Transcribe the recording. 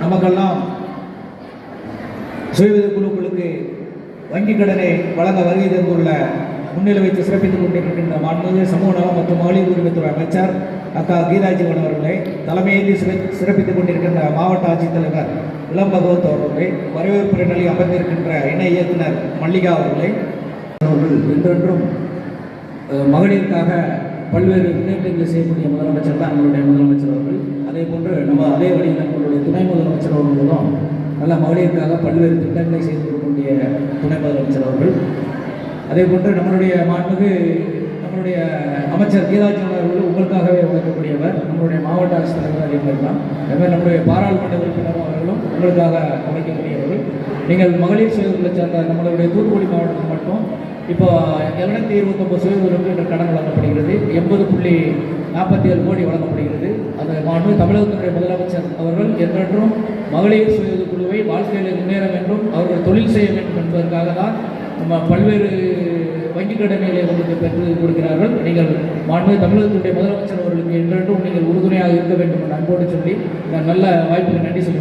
நமக்கெல்லாம் சுயவித குழுக்களுக்கு வங்கிக் கடனை வழங்க வருகை தந்துள்ள முன்னிலை வைத்து சிறப்பித்துக் கொண்டிருக்கின்ற மாண்புமிகு சமூக நலம் மற்றும் மகளிர் உரிமைத்துறை அமைச்சர் அக்கா கீதாஜீவன் அவர்களை தலைமையேந்தி சிறப்பித்துக் கொண்டிருக்கின்ற மாவட்ட ஆட்சித்தலைவர் இளம் பகவத் அவர்களை வரவேற்பு நிலையில் அமர்ந்திருக்கின்ற இணை இயக்குனர் மல்லிகா அவர்களை. அவர்கள் என்றென்றும் மகளிருக்காக பல்வேறு முன்னேற்றங்களை செய்யக்கூடிய முதலமைச்சர் தான் நம்மளுடைய முதலமைச்சர் அவர்கள். அதே போன்று நம்ம அதே வழியில் நம்மளுடைய துணை முதலமைச்சர் அவர்களும் நல்ல மகளிருக்காக பல்வேறு திட்டங்களை செய்து கொடுக்கக்கூடிய துணை முதலமைச்சர் அவர்கள். அதே போன்று நம்மளுடைய மாண்புக்கு நம்மளுடைய அமைச்சர் கீதாஜன் அவர்கள் உங்களுக்காகவே உழைக்கக்கூடியவர் நம்மளுடைய மாவட்ட ஆட்சித்தலைவர் அதே மாதிரி தான் நம்முடைய பாராளுமன்ற உறுப்பினரும் அவர்களும் உங்களுக்காக உழைக்கக்கூடியவர்கள். நீங்கள் மகளிர் சுயதொழிலை சேர்ந்த நம்மளுடைய தூத்துக்குடி மாவட்டத்தில் மட்டும் இப்போ இருநூத்தி இருபத்தொம்பது சுயதொழிலுக்கு இன்று கடன் வழங்கப்படுகிறது. எண்பது புள்ளி நாற்பத்தி ஏழு கோடி வழங்கப்படுகிறது. அந்த மாண்பு தமிழகத்தினுடைய முதலமைச்சர் அவர்கள் என்றென்றும் மகளிர் சுய குழுவை வாழ்க்கையில் முன்னேற வேண்டும் அவர்கள் தொழில் செய்ய வேண்டும் என்பதற்காக தான் நம்ம பல்வேறு வங்கிக் கடன்களை உங்களுக்கு பெற்று கொடுக்கிறார்கள். நீங்கள் மாண்பு தமிழகத்துடைய முதலமைச்சர் அவர்களுக்கு என்றென்றும் நீங்கள் உறுதுணையாக இருக்க வேண்டும் என்று அன்போடு சொல்லி நல்ல வாய்ப்புக்கு நன்றி சொல்லி